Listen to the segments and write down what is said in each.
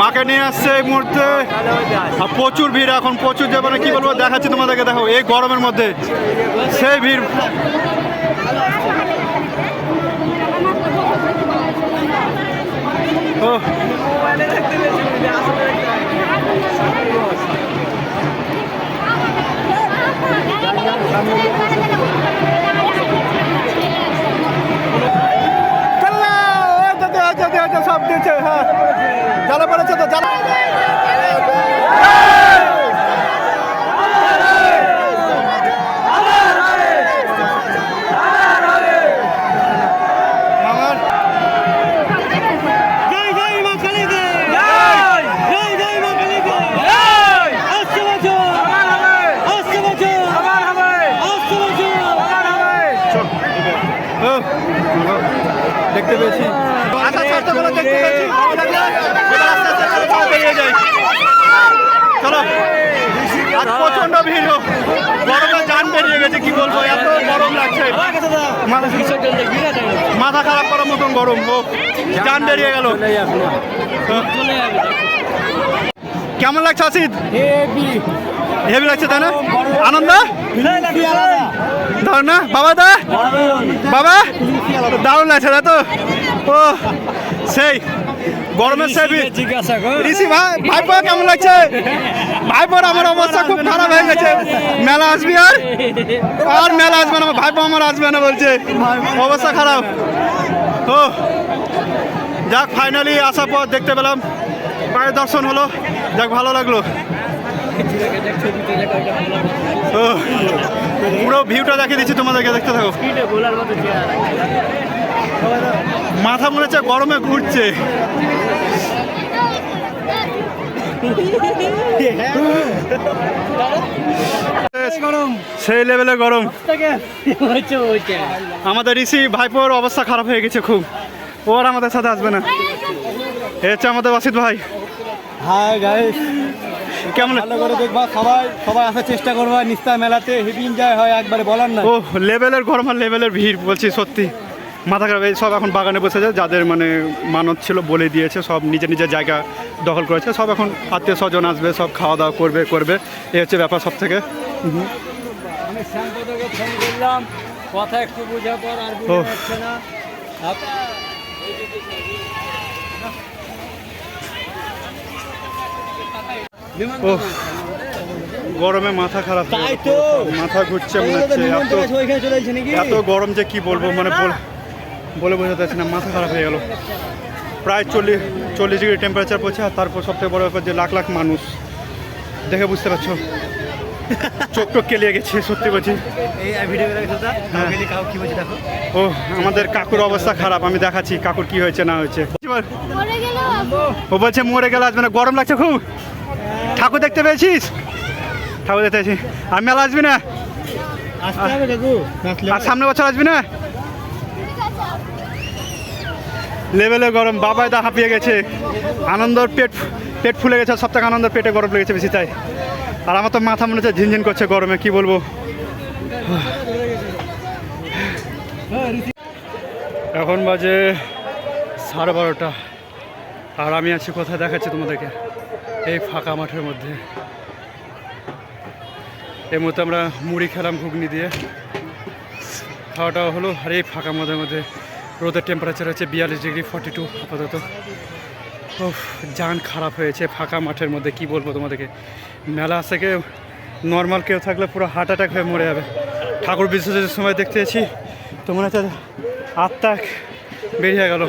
মাকে নিয়ে আসছে এই মুহূর্তে। প্রচুর ভিড় এখন, প্রচুর যে মানে কি বলব, দেখাচ্ছি তোমাদেরকে, দেখো, এই গরমের মধ্যে সেই ভিড়। ও! এই তো, এই তো, এই তো, সব দিচ্ছে হ্যাঁ জ্বালা পড়েছে তো জ্বালা আমার জয় জয় মা কালী দে জয় জয় জয় মা কালী দে জয় আসছে বছর আসছে বছর আসছে বছর ও, দেখতে পেয়েছি আচ্ছা আচ্ছা বলো দেখতে পেয়েছি ভালো লাগল? এবার আস্তে আস্তে করে সব বেরিয়ে যাই চলো আজ প্রচণ্ড ভিড় গরমে জান বেরিয়ে গেছে কি বলব এত গরম লাগছে মাথা- খারাপ করার মতন গরম জান বেরিয়ে গেল। কেমন লাগছে আসিদ হেভি লাগছে তাই না? আনন্দ? ধর না বাবা দা? বাবা? দারুণ লাগছে তাই তো? ও সেই। গরমের। ঋষি ভাই ভাইপো কেমন লাগছে? ভাইপোর আমার অবস্থা খুব খারাপ হয়ে গেছে। মেলা আসবি আর? আর মেলা আসবে না ভাইপো আমার আসবে না বলছে। অবস্থা খারাপ। ও যাক ফাইনালি আসার পর দেখতে পেলাম। পায়ের দর্শন হলো। যাক ভালো লাগল। পুরো ভিউটা দেখিয়ে দিচ্ছি তোমাদেরকে, দেখতে থাকো। মাথা মনে হচ্ছে গরমে ঘুরছে। সেই লেভেলে গরম। আমাদের ঋষি ভাইপোর অবস্থা খারাপ হয়ে গেছে খুব। ও আর আমাদের সাথে আসবে না। এ হচ্ছে আমাদের বাসিত ভাই। গাইস কেমন ভালো করে দেখবা সবাই সবাই আসার চেষ্টা করবা নিস্তা মেলাতে হেভি এনজয় হয় একবারে বলার না ও লেভেলের গরম আর লেভেলের ভিড় বলছি সত্যি। মাথা খারাপ এই সব এখন বাগানে বসেছে যাদের মানে মানত ছিল বলে দিয়েছে সব নিজের নিজের জায়গা দখল করেছে সব এখন আত্মীয় স্বজন আসবে সব খাওয়া দাওয়া করবে করবে। এই হচ্ছে ব্যাপার সব থেকে কথা একটু বোঝা পর আর ও। বোঝা যাচ্ছে না। ও গরমে মাথা খারাপ হয়ে। মাথা ঘুরছে মনে হচ্ছে এত এত গরম যে কি বলব মানে বল- বলে বোঝাতে পারছি না মাথা খারাপ হয়ে গেল। প্রায় চল্লিশ চল্লিশ ডিগ্রি টেম্পারেচার পড়ছে আর তারপর সবথেকে বড় ব্যাপার যে লাখ লাখ মানুষ। দেখে বুঝতে পারছ চোখ টোক কেলিয়ে গেছে সত্যি বলছি। হ্যাঁ। ও আমাদের কাকুর অবস্থা খারাপ আমি দেখাচ্ছি কাকুর কি হয়েছে না হয়েছে। মরে ও বলছে মরে গেলে আসবে না গরম লাগছে খুব। ঠাকুর দেখতে পেয়েছিস? ঠাকুর দেখতে পেয়েছি। আর মেলা আসবি না? আর সামনে বছর আসবি না? লেভেলে গরম বাবাই দা হাঁপিয়ে গেছে। আনন্দর পেট পেট ফুলে গেছে সব থেকে আনন্দর পেটে গরম লেগেছে বেশি তাই। আর আমার তো মাথা মনে হচ্ছে ঝিনঝিন করছে গরমে কি বলব? এখন বাজে সাড়ে বারোটা। আর আমি আছি কোথায় দেখাচ্ছি তোমাদেরকে? ফাঁকা মাঠের মধ্যে। এর মধ্যে আমরা মুড়ি খেলাম ঘুগনি দিয়ে। খাওয়াটা হলো আর এই ফাঁকা মাঠের মধ্যে রোদের টেম্পারেচার হচ্ছে বিয়াল্লিশ ডিগ্রি ফর্টি টু আপাতত। ও জান খারাপ হয়েছে ফাঁকা মাঠের মধ্যে, কি বলব তোমাদেরকে? মেলা আছে থেকে নর্মাল কেউ থাকলে পুরো হার্ট অ্যাটাক হয়ে মরে যাবে। ঠাকুর বিসর্জনের সময় দেখতে এসেছি, তো মনে হচ্ছে আত্মা বেরিয়ে গেল।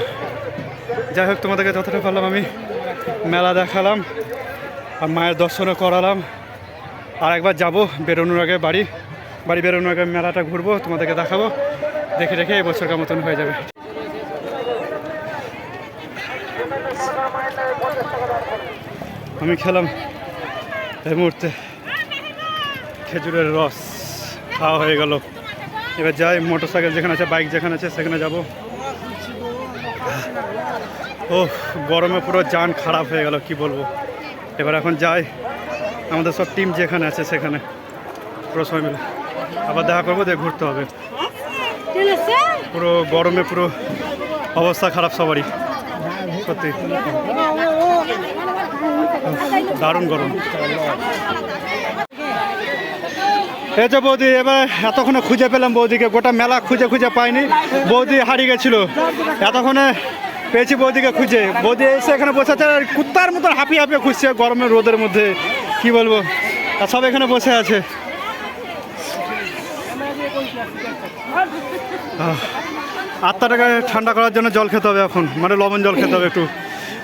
যাই হোক, তোমাদেরকে যতটা পারলাম আমি মেলা দেখালাম। আর মায়ের দর্শনও করালাম। আর একবার যাব বেরোনোর আগে বাড়ি। বাড়ি বেরোনোর আগে মেলাটা ঘুরবো, তোমাদেরকে দেখাবো। দেখে দেখে এই বছরকার মতন হয়ে যাবে। আমি খেলাম এই মুহূর্তে। খেজুরের রস খাওয়া হয়ে গেল। এবার যাই মোটর সাইকেল যেখানে আছে, বাইক যেখানে আছে, সেখানে যাব। ও গরমে পুরো যান খারাপ হয়ে গেল, কি বলব? এবার এখন যাই আমাদের সব টিম যেখানে আছে সেখানে। পুরো সবাই মিলে। আবার দেখা করব, দিয়ে ঘুরতে হবে। পুরো গরমে পুরো অবস্থা খারাপ সবারই। সত্যি। দারুণ গরম। এই যে বৌদি, এবার এতক্ষণে খুঁজে পেলাম বৌদিকে। গোটা মেলা খুঁজে খুঁজে পাইনি। বৌদি হারিয়ে গেছিল। এতক্ষণে পেয়েছি বৌদিকে খুঁজে। বৌদি এসে এখানে বসে আছে আর কুত্তার মতন হাঁপিয়ে হাঁপিয়ে খুঁজছে গরমের রোদের মধ্যে। কি বলব? আর সব এখানে বসে আছে। আত্মাটাকে ঠান্ডা করার জন্য জল খেতে হবে এখন। মানে লবণ জল খেতে হবে একটু।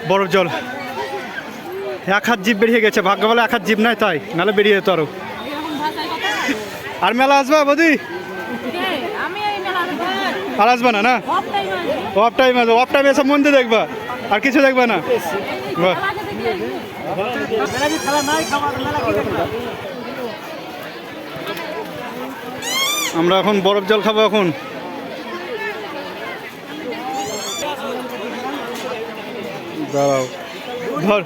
বরফ জল। এক হাত জিপ বেরিয়ে গেছে। ভাগ্য বলে এক হাত জিপ নাই তাই। নাহলে বেরিয়ে যেত আরও। আর মেলা আসবে বৌদি? আর আসবা না না? অফ টাইম আছে। অফ টাইম এসে মন্দির দেখবা আর কিছু দেখবা না। বাহ। আমরা এখন বরফ জল খাব এখন। দাঁড়াও। ধর।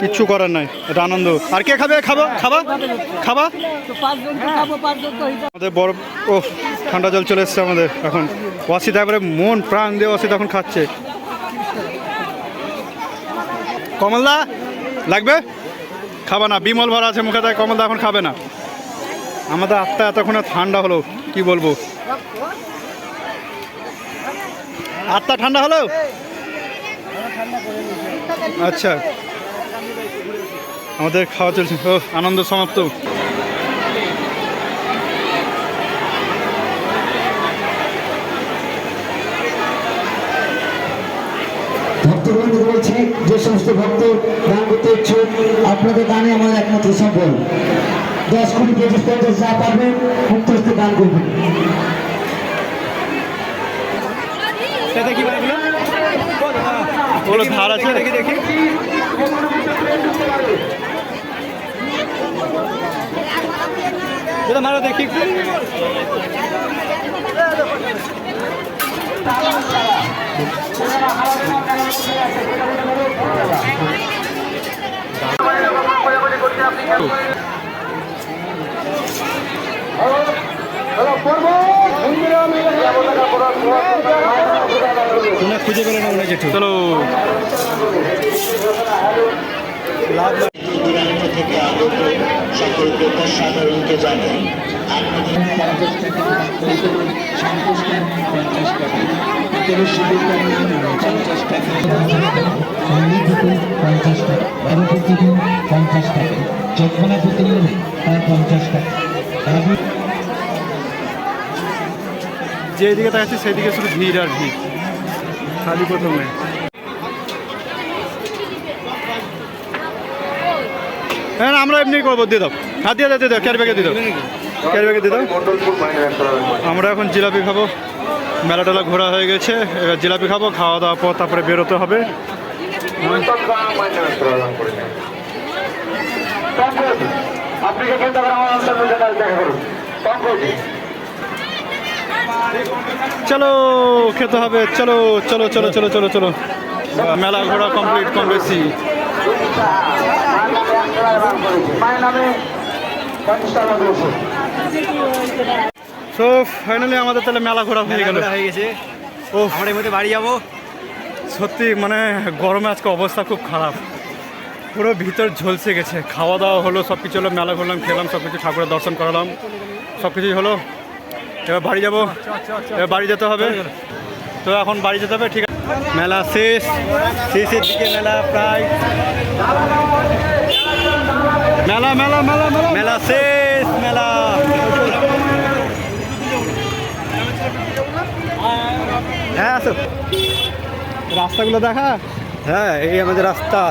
কিচ্ছু করার নাই, এটা আনন্দ। আর কে খাবে? খাবা? খাবা? খাবা? আমাদের বরফ ও ঠান্ডা জল চলে এসছে আমাদের এখন। ওয়াসিদা একবারে মন প্রাণ দিয়ে ওয়াসিদা এখন খাচ্ছে। কমলদা, লাগবে? খাবা না, বিমল ভরা আছে মুখে, তাই কমলদা এখন খাবে না। আমাদের আত্মা এতক্ষণে ঠান্ডা হলো, কি বলব? আত্মা ঠান্ডা হলো? আচ্ছা। আমাদের খাওয়া চলছে। ও আনন্দ সমাপ্ত। ভক্তবৃন্দ বলছি যে সমস্ত ভক্ত দান করতে ইচ্ছুক আপনাদের দানে আমাদের একমাত্র সফল দশ কোটি পঁচিশ পঞ্চাশ যা পারবেন মুক্ত দান করবেন। ওগুলো ধার আছে? দেখি দেখি মারো দেখি খুঁজে পেলে না মনে জেঠু চলো। দূরান্ত থেকে আগত সকল প্রকাশ সাধারণকে জানাই পঞ্চাশ টাকা আরও প্রতিদিন পঞ্চাশ টাকা যৎপনা প্রতিদিন তার পঞ্চাশ টাকা যেদিকে তাকাচ্ছি সেদিকে শুধু ভিড় আর ভিড়। খালি প্রথমে। হ্যাঁ আমরা এমনি করব, দিয়ে দাও। হাত দিয়ে দিয়ে দাও ক্যারি ব্যাগে দিয়ে দাও। ক্যারি ব্যাগে দিয়ে দাও। আমরা এখন জিলাপি খাব। মেলা টেলা ঘোরা হয়ে গেছে, এবার জিলাপি খাব, খাওয়া দাওয়ার পর তারপরে বেরোতে হবে। আপনি দেখা করুন। চলো খেতে হবে। চলো চলো চলো চলো চলো চলো। মেলা ঘোরা কমপ্লিট কম বেশি। তো ফাইনালি আমাদের তাহলে মেলা ঘোরা হয়ে গেল। হয়ে গেছে। ও আমরা মধ্যে বাড়ি যাব। সত্যি মানে গরমে আজকে অবস্থা খুব খারাপ। পুরো ভিতর ঝলসে গেছে। খাওয়া দাওয়া হলো সব কিছু হলো মেলা ঘুরলাম খেলাম সব কিছু ঠাকুরের দর্শন করালাম। সব কিছুই হলো। এবার বাড়ি যাব। এবার বাড়ি যেতে হবে। তো এখন বাড়ি যেতে হবে ঠিক আছে? মেলা শেষ। শেষের দিকে মেলা প্রায়। মেলা মেলা মেলা মেলা। মেলা শেষ মেলা। হ্যাঁ আসো। রাস্তাগুলো দেখা? হ্যাঁ এই আমাদের রাস্তা।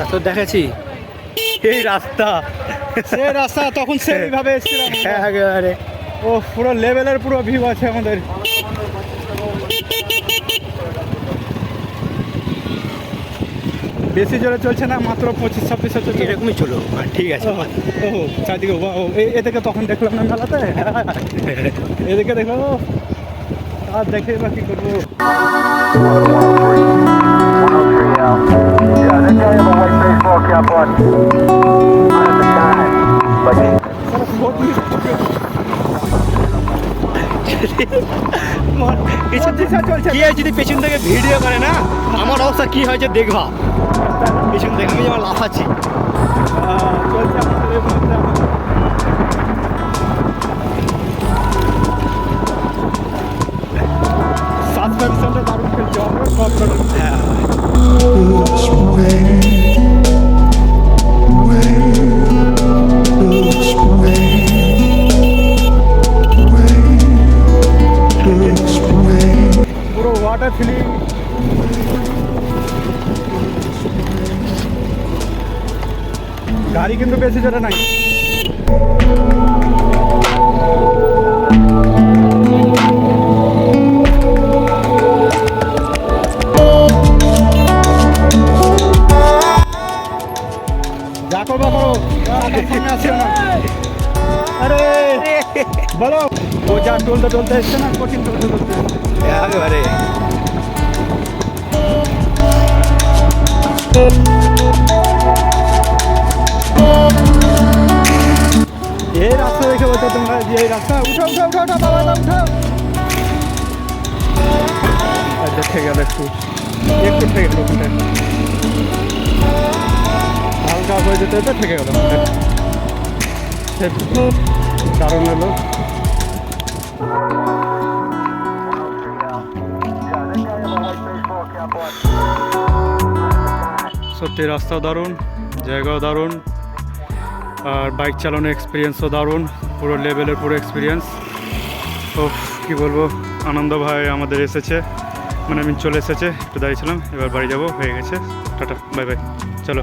রাস্তা দেখেছি এই রাস্তা। সেই রাস্তা তখন সেইভাবে এসেছিলাম হ্যাঁ একেবারে ও পুরো লেভেলের পুরো ভিউ আছে আমাদের। বেশি জোরে চলছে না মাত্র পঁচিশ ছাব্বিশে চলছে এরকমই চলো ঠিক আছে। ও ও চারদিকে এদিকে তখন দেখলাম না মেলাতে? এদিকে দেখো আর দেখে এবার কি করব? পেছন থেকে কি হয় যদি পেছন থেকে ভিডিও করে না? আমার অবস্থা কি হয়েছে দেখবা। পিছন থেকে আমি আমার লাফাচ্ছি। সাসপেনশনটা দারুণ খেলছে। আমরা সব গাড়ি কিন্তু বেশি জোরে নাই। কঠিন রাস্তা এই রাস্তা, উঠো উঠো উঠো উঠো আচ্ছা ঠিক গেল একটু একটু থেকে গেল হালকা হয়ে যেতে যেতে থেকে গেল কারণ হলো সত্যি রাস্তাও দারুণ, জায়গাও দারুণ, আর বাইক চালানোর এক্সপিরিয়েন্সও দারুণ। পুরো লেভেলের পুরো এক্সপিরিয়েন্স ও কী বলব? আনন্দ ভাই আমাদের এসেছে। মানে আমি চলে এসেছে, একটু দাঁড়িয়েছিলাম এবার বাড়ি যাব, হয়ে গেছে। টাটা বাই বাই চলো।